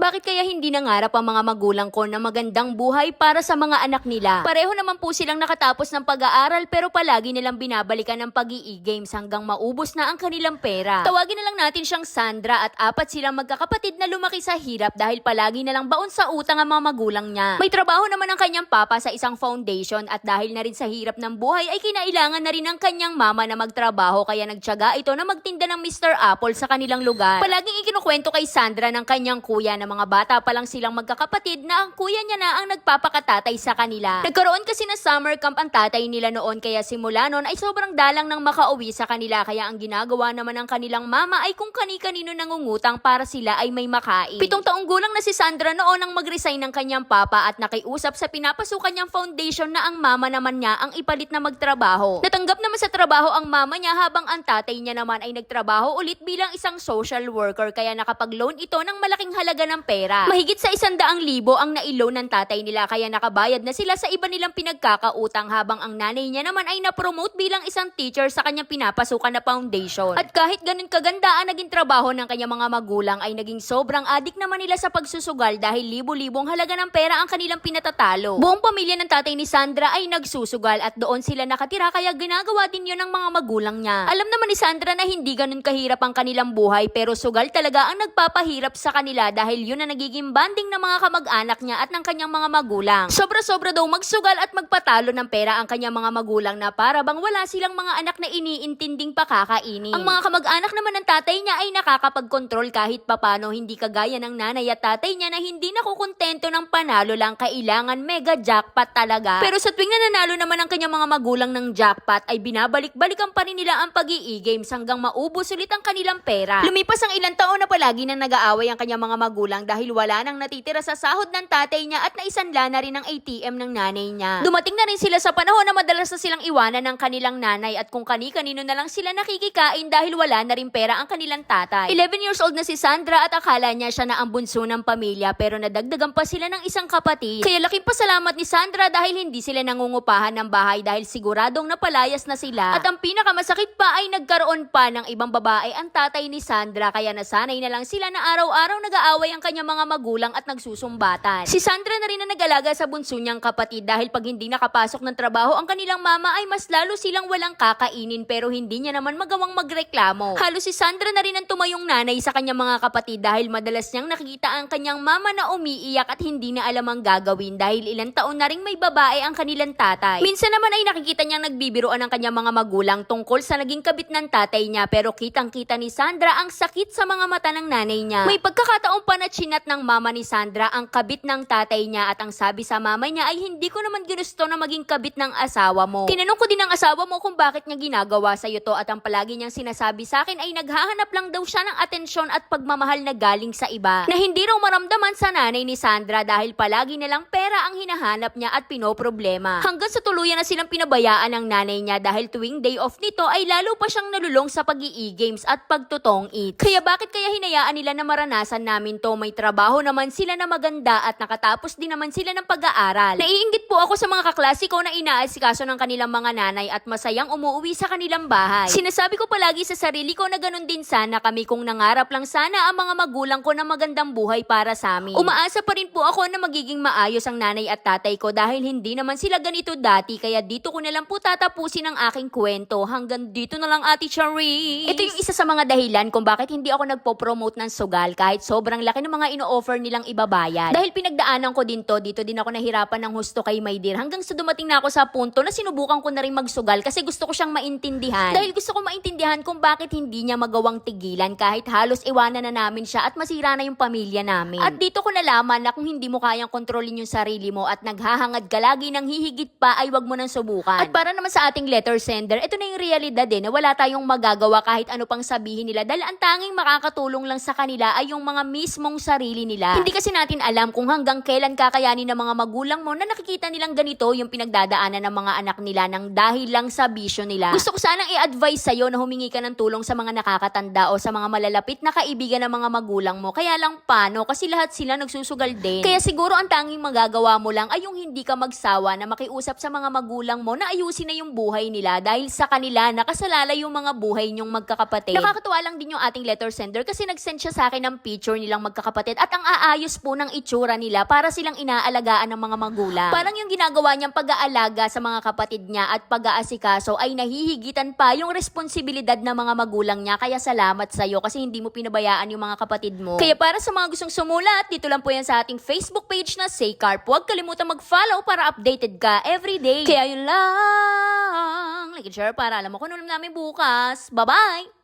Bakit kaya hindi nangarap ang mga magulang ko na magandang buhay para sa mga anak nila? Pareho naman po silang nakatapos ng pag-aaral pero palagi nilang binabalikan ng pag games hanggang maubos na ang kanilang pera. Tawagin na lang natin siyang Sandra at apat silang magkakapatid na lumaki sa hirap dahil palagi na lang baon sa utang ang mga magulang niya. May trabaho naman ang kanyang papa sa isang foundation at dahil na rin sa hirap ng buhay ay kinailangan na rin ng kanyang mama na magtrabaho kaya nagtyaga ito na magtinda ng Mr. Apple sa kanilang lugar. Palaging ikinukwento kay Sandra ng kanyang kuya na mga bata pa lang silang magkakapatid na ang kuya niya na ang nagpapakatatay sa kanila. Nagkaroon kasi ng summer camp ang tatay nila noon kaya simula noon ay sobrang dalang nang makauwi sa kanila kaya ang ginagawa naman ng kanilang mama ay kung kani-kanino nangungutang para sila ay may makain. Pitong taong gulang na si Sandra noon ang mag-resign ng kanyang papa at nakiusap sa pinapasukan niyang foundation na ang mama naman niya ang ipalit na magtrabaho. Natanggap naman sa trabaho ang mama niya habang ang tatay niya naman ay nagtrabaho ulit bilang isang social worker kaya nakapag-loan ito ng malaking halaga ng pera. Mahigit sa isandaang libo ang nailoan ng tatay nila kaya nakabayad na sila sa iba nilang pinagkakautang habang ang nanay niya naman ay na-promote bilang isang teacher sa kanyang pinapasukan na foundation. At kahit ganun kaganda ang naging trabaho ng kanyang mga magulang ay naging sobrang adik naman nila sa pagsusugal dahil libo-libong halaga ng pera ang kanilang pinatatalo. Buong pamilya ng tatay ni Sandra ay nagsusugal at doon sila nakatira kaya ginagawa din yun ng mga magulang niya. Alam naman ni Sandra na hindi ganun kahirap ang kanilang buhay pero sugal talaga ang nagpapahirap sa kanila dahil yun ang nagiging banding ng mga kamag-anak niya at ng kanyang mga magulang. Sobra-sobra daw magsugal at magpatalo ng pera ang kanyang mga magulang na para bang wala silang mga anak na iniintinding pakakainin. Ang mga kamag-anak naman ng tatay niya ay nakakapag-control kahit papano hindi kagaya ng nanay at tatay niya na hindi nakukontento ng panalo lang kailangan mega jackpot talaga. Pero sa tuwing nananalo naman ang kanyang mga magulang ng jackpot ay binabalik-balikan pa rin nila ang pag games hanggang maubos ulit ang kanilang pera. Lumipas ang ilang taon na palagi nang nag-aaway ang kanyang mga magulang dahil wala nang natitira sa sahod ng tatay niya at naisanla na rin ang ATM ng nanay niya. Dumating na rin sila sa panahon na madalas na silang iwanan ng kanilang nanay at kung kani-kanino na lang sila nakikikain dahil wala na rin pera ang kanilang tatay. 11 years old na si Sandra at akala niya siya na ang bunso ng pamilya pero nadagdagan pa sila ng isang kapatid. Kaya laking pasalamat ni Sandra dahil hindi sila nangungupahan ng bahay dahil siguradong napalayas na sila. At ang pinakamasakit pa ay nagkaroon pa ng ibang babae ang tatay ni Sandra kaya nasanay na lang sila na araw-araw nag-aaway ang kanyang mga magulang at nagsusumbatan. Si Sandra na rin ang nag-alaga sa bunso niyang kapatid dahil pag hindi nakapasok ng trabaho ang kanilang mama ay mas lalo silang walang kakainin pero hindi niya naman magawang magreklamo. Halos si Sandra na rin ang tumayong nanay sa kanyang mga kapatid dahil madalas niyang nakikita ang kanyang mama na umiiyak at hindi na alam ang gagawin dahil ilang taon na rin may babae ang kanilang tatay. Minsan naman ay nakikita niyang nagbibiroan ang kanyang mga magulang tungkol sa naging kabit ng tatay niya pero kitang-kita ni Sandra ang sakit sa mga mata ng nanay niya. May pagkakataon pa na chinat ng mama ni Sandra ang kabit ng tatay niya at ang sabi sa mama niya ay hindi ko naman ginusto na maging kabit ng asawa mo. Tinanong ko din ang asawa mo kung bakit niya ginagawa sa iyo to at ang palagi niyang sinasabi sa akin ay naghahanap lang daw siya ng atensyon at pagmamahal na galing sa iba. Na hindi raw maramdaman sa nanay ni Sandra dahil palagi na lang pera ang hinahanap niya at pinoproblema. Hanggang sa tuluyan na silang pinabayaan ng nanay niya dahil tuwing day off nito ay lalo pa siyang nalulong sa pag games at pagtutong it. Kaya bakit kaya hinayaan nila na maranasan namin to may trabaho naman sila na maganda at nakatapos din naman sila ng pag-aaral. Naiinggit po ako sa mga kaklase ko na inaasikaso ng kanilang mga nanay at masayang umuwi sa kanilang bahay. Sinasabi ko palagi sa sarili ko na ganun din sana kami kung nangarap lang sana ang mga magulang ko na magandang buhay para sa amin. Umaasa pa rin po ako na magiging maayos ang nanay at tatay ko dahil hindi naman sila ganito dati kaya dito ko na lang po tatapusin ang aking kwento. Hanggang dito na lang Ate Charis. Ito yung isa sa mga dahilan kung bakit hindi ako nagpo-promote ng sugal kahit sobrang laki ng mga ino-offer nilang ibabayad. Dahil pinagdaanan ko din to, dito din ako nahirapan ng husto kay My Dear hanggang sa dumating na ako sa punto na sinubukan ko na rin magsugal kasi gusto ko siyang maintindihan. Dahil gusto ko maintindihan kung bakit hindi niya magawang tigilan kahit halos iwanan na namin siya at masira na yung pamilya namin. At dito ko nalaman na kung hindi mo kayang kontrolin yung sarili mo at naghahangad ka lagi ng hihigit pa ay wag mo nang subukan. At para naman sa ating letter sender, ito na yung realidad eh na wala tayong magagawa kahit ano pang sabihin nila dahil ang tanging makakatulong lang sa kanila ay yung mga mismong sarili nila. Hindi kasi natin alam kung hanggang kailan kakayanin ng mga magulang mo na nakikita nilang ganito yung pinagdadaanan ng mga anak nila ng dahil lang sa bisyo nila. Gusto ko sanang i-advise sa'yo na humingi ka ng tulong sa mga nakakatanda o sa mga malalapit na kaibigan ng mga magulang mo. Kaya lang paano? Kasi lahat sila nagsusugal din. Kaya siguro ang tanging magagawa mo lang ay yung hindi ka magsawa na makiusap sa mga magulang mo na ayusin na yung buhay nila dahil sa kanila nakasalala yung mga buhay niyong magkakapatid. Nakakatuwa lang din yung ating letter sender kasi nag-send siya sa akin ng picture nilang magkakapatid kapatid at ang aayos po ng itsura nila para silang inaalagaan ng mga magulang. Parang yung ginagawa niyang pag-aalaga sa mga kapatid niya at pag-aasikaso ay nahihigitan pa yung responsibilidad ng mga magulang niya. Kaya salamat sa'yo kasi hindi mo pinabayaan yung mga kapatid mo. Kaya para sa mga gustong sumulat, dito lang po yan sa ating Facebook page na Say Carp. Huwag kalimutan mag-follow para updated ka everyday. Kaya yun lang. Like and share para alam mo kung ano namin bukas. Bye-bye!